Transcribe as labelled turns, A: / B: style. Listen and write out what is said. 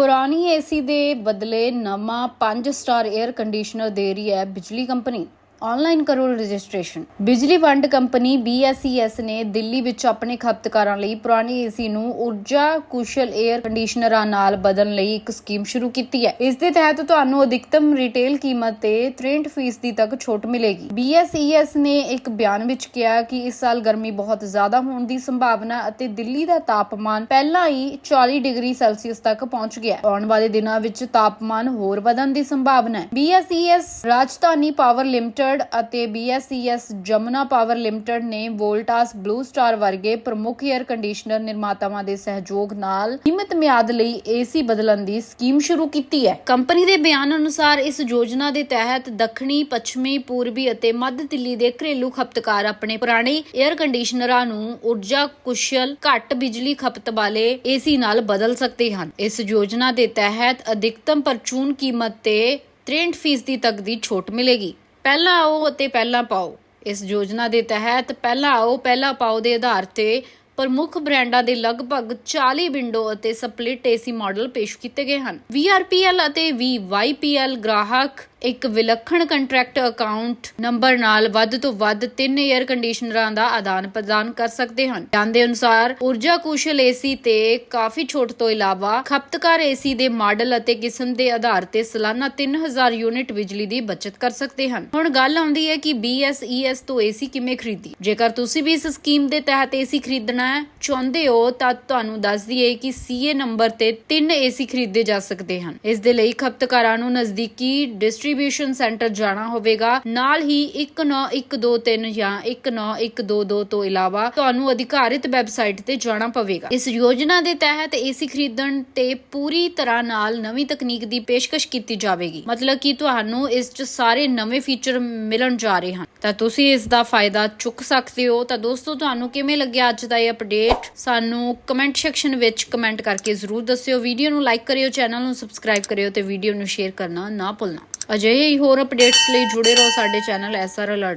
A: ਪੁਰਾਣੀ ਏਸੀ ਦੇ ਬਦਲੇ ਨਵਾਂ 5 ਸਟਾਰ 에ਅਰ ਕੰਡੀਸ਼ਨਰ ਦੇ ਰਹੀ ਹੈ ਬਿਜਲੀ ਕੰਪਨੀ। ਆਨਲਾਈਨ ਕਰੋ ਰਜਿਸਟ੍ਰੇਸ਼ਨ। ਬਿਜਲੀ ਵੰਡ ਕੰਪਨੀ BSES ਨੇ ਦਿੱਲੀ ਵਿੱਚ ਆਪਣੇ ਖਪਤਕਾਰਾਂ ਲਈ ਪੁਰਾਣੀ ਏਸੀ ਨੂੰ ਊਰਜਾ ਕੁਸ਼ਲ 에ਅਰ ਕੰਡੀਸ਼ਨਰਾਂ ਨਾਲ ਬਦਲਣ ਲਈ ਇੱਕ ਸਕੀਮ ਸ਼ੁਰੂ ਕੀਤੀ ਹੈ। ਇਸ ਦੇ ਤਹਿਤ ਤੁਹਾਨੂੰ ਅਧਿਕਤਮ ਰਿਟੇਲ ਕੀਮਤ ਤੇ 63% ਤੱਕ ਛੋਟ ਮਿਲੇਗੀ। BSES ਨੇ ਇੱਕ ਬਿਆਨ ਵਿੱਚ ਕਿਹਾ ਕਿ ਇਸ ਸਾਲ ਗਰਮੀ ਬਹੁਤ ਜ਼ਿਆਦਾ ਹੋਣ ਦੀ ਸੰਭਾਵਨਾ ਅਤੇ ਦਿੱਲੀ ਦਾ ਤਾਪਮਾਨ ਪਹਿਲਾਂ ਹੀ 40 ਡਿਗਰੀ ਸੈਲਸੀਅਸ ਤੱਕ ਪਹੁੰਚ ਗਿਆ ਹੈ। ਆਉਣ ਵਾਲੇ ਦਿਨਾਂ ਵਿੱਚ ਤਾਪਮਾਨ ਹੋਰ ਵਧਣ ਦੀ ਸੰਭਾਵਨਾ ਹੈ। BSES ਰਾਜਧਾਨੀ ਪਾਵਰ ਲਿਮਟਿਡ ਅਤੇ BSES ਜਮਨਾ ਪਾਵਰ ਲਿਮਟਿਡ ਨੇ ਵੋਲਟਾਸ ਬਲੂ ਸਟਾਰ ਵਰਗੇ ਪ੍ਰਮੁੱਖ 에ਅਰ ਕੰਡੀਸ਼ਨਰ ਨਿਰਮਾਤਾਵਾਂ ਦੇ ਸਹਿਯੋਗ ਨਾਲ ਸੀਮਿਤ ਮਿਆਦ ਲਈ ਏਸੀ ਬਦਲਣ ਦੀ ਸਕੀਮ ਸ਼ੁਰੂ ਕੀਤੀ ਹੈ। ਕੰਪਨੀ ਦੇ ਬਿਆਨ ਅਨੁਸਾਰ ਇਸ ਯੋਜਨਾ ਦੇ ਤਹਿਤ ਦੱਖਣੀ, ਪੱਛਮੀ, ਪੂਰਬੀ ਅਤੇ ਮੱਧ ਦਿੱਲੀ ਦੇ ਘਰੇਲੂ ਖਪਤਕਾਰ ਆਪਣੇ ਪੁਰਾਣੇ 에ਅਰ ਕੰਡੀਸ਼ਨਰਾਂ ਨੂੰ ਊਰਜਾ, ਕੁਸ਼ਲ, ਘੱਟ ਬਿਜਲੀ ਖਪਤ ਵਾਲੇ ਏਸੀ ਨਾਲ ਬਦਲ ਸਕਦੇ ਹਨ। ਇਸ ਯੋਜਨਾ ਦੇ ਤਹਿਤ ਅਧਿਕਤਮ ਪਰਚੂਨ ਕੀਮਤ ਤੇ 63% ਤੱਕ ਦੀ ਛੋਟ ਮਿਲੇਗੀ। ਪਹਿਲਾਂ ਆਓ ਅਤੇ ਪਹਿਲਾਂ ਪਾਓ। ਇਸ ਯੋਜਨਾ ਦੇ ਤਹਿਤ ਪਹਿਲਾਂ ਆਓ, ਪਹਿਲਾਂ ਪਾਓ ਦੇ ਆਧਾਰ ਤੇ ਪ੍ਰਮੁੱਖ ਬ੍ਰਾਂਡਾਂ ਦੇ ਲਗਭਗ 40 ਵਿੰਡੋ ਅਤੇ ਸਪਲਿਟ ਏਸੀ ਮਾਡਲ ਪੇਸ਼ ਕੀਤੇ ਗਏ ਹਨ। VRPL ਅਤੇ VYPL ਗ੍ਰਾਹਕ ਇੱਕ ਵਿਲੱਖਣ ਕੰਟਰੈਕਟ ਅਕਾਊਂਟ ਨੰਬਰ ਨਾਲ ਵੱਧ ਤੋਂ ਵੱਧ 3 에ਅਰ ਕੰਡੀਸ਼ਨਰਾਂ ਦਾ ਆਦਾਨ ਪ੍ਰਦਾਨ ਕਰ ਸਕਦੇ ਹਨ। ਬਿਆਨ ਅਨੁਸਾਰ ਊਰਜਾ ਕੁਸ਼ਲ ਏਸੀ ਤੇ ਕਾਫੀ ਛੋਟ ਤੋਂ ਇਲਾਵਾ ਖਪਤਕਾਰ ਏਸੀ ਦੇ ਮਾਡਲ ਅਤੇ ਕਿਸਮ ਦੇ ਆਧਾਰ ਤੇ ਸਾਲਾਨਾ 3000 ਯੂਨਿਟ ਬਿਜਲੀ ਦੀ ਬਚਤ ਕਰ ਸਕਦੇ ਹਨ। ਹੁਣ ਗੱਲ ਆਉਂਦੀ ਹੈ ਕਿ BSES ਤੋਂ ਏਸੀ ਕਿਵੇਂ ਖਰੀਦੀ। ਜੇਕਰ ਤੁਸੀਂ ਵੀ ਇਸ ਸਕੀਮ ਦੇ ਤਹਿਤ ਏਸੀ ਖਰੀਦਣਾ ਚਾਹੁੰਦੇ ਹੋ, ਤਾਂ ਤੁਹਾਨੂੰ ਦੱਸ ਦਈਏ ਕਿ CA ਨੰਬਰ ਤੇ 3 ਏਸੀ ਖਰੀਦੇ ਜਾ ਸਕਦੇ ਹਨ। ਇਸ ਦੇ ਲਈ ਖਪਤਕਾਰਾਂ ਨੂੰ ਨਜ਼ਦੀਕੀ ਡਿਸਟ੍ਰੀਬਿਊਸ਼ਨ ਸੈਂਟਰ ਜਾਣਾ ਹੋਵੇਗਾ। ਨਾਲ ਹੀ 19123 ਜਾਂ 19122 ਤੋਂ ਇਲਾਵਾ ਤੁਹਾਨੂੰ ਅਧਿਕਾਰਿਤ ਵੈਬਸਾਈਟ ਤੇ ਜਾਣਾ ਪਵੇਗਾ। ਇਸ ਯੋਜਨਾ ਦੇ ਤਹਿਤ ਏਸੀ ਖਰੀਦਣ ਤੇ ਪੂਰੀ ਤਰ੍ਹਾਂ ਨਾਲ ਨਵੀਂ ਤਕਨੀਕ ਦੀ ਪੇਸ਼ਕਸ਼ ਕੀਤੀ ਜਾਵੇਗੀ। ਮਤਲਬ ਕਿ ਤੁਹਾਨੂੰ ਇਸ 'ਚ ਸਾਰੇ ਨਵੇਂ ਫੀਚਰ ਮਿਲਣ ਜਾ ਰਹੇ ਹਨ। ਤਾਂ ਤੁਸੀਂ ਇਸ ਦਾ ਫਾਇਦਾ ਚੁੱਕ ਸਕਦੇ ਹੋ। ਤਾਂ ਦੋਸਤੋ, ਤੁਹਾਨੂੰ ਕਿਵੇਂ ਲੱਗਿਆ ਅੱਜ ਦਾ ਇਹ ਅਪਡੇਟ? ਸਾਨੂੰ ਕਮੈਂਟ ਸੈਕਸ਼ਨ ਵਿੱਚ ਕਮੈਂਟ ਕਰਕੇ ਜ਼ਰੂਰ ਦੱਸਿਓ। ਵੀਡੀਓ ਨੂੰ ਲਾਈਕ ਕਰਿਓ, ਚੈਨਲ ਨੂੰ ਸਬਸਕ੍ਰਾਈਬ ਕਰਿਓ ਤੇ ਵੀਡੀਓ ਨੂੰ ਸ਼ੇਅਰ ਕਰਨਾ ਨਾ ਭੁੱਲਣਾ। ਅਜਿਹੇ ਹੀ ਹੋਰ ਅਪਡੇਟਸ ਲਈ ਜੁੜੇ ਰਹੋ ਸਾਡੇ ਚੈਨਲ ਐਸਆਰ ਅਲਰਟ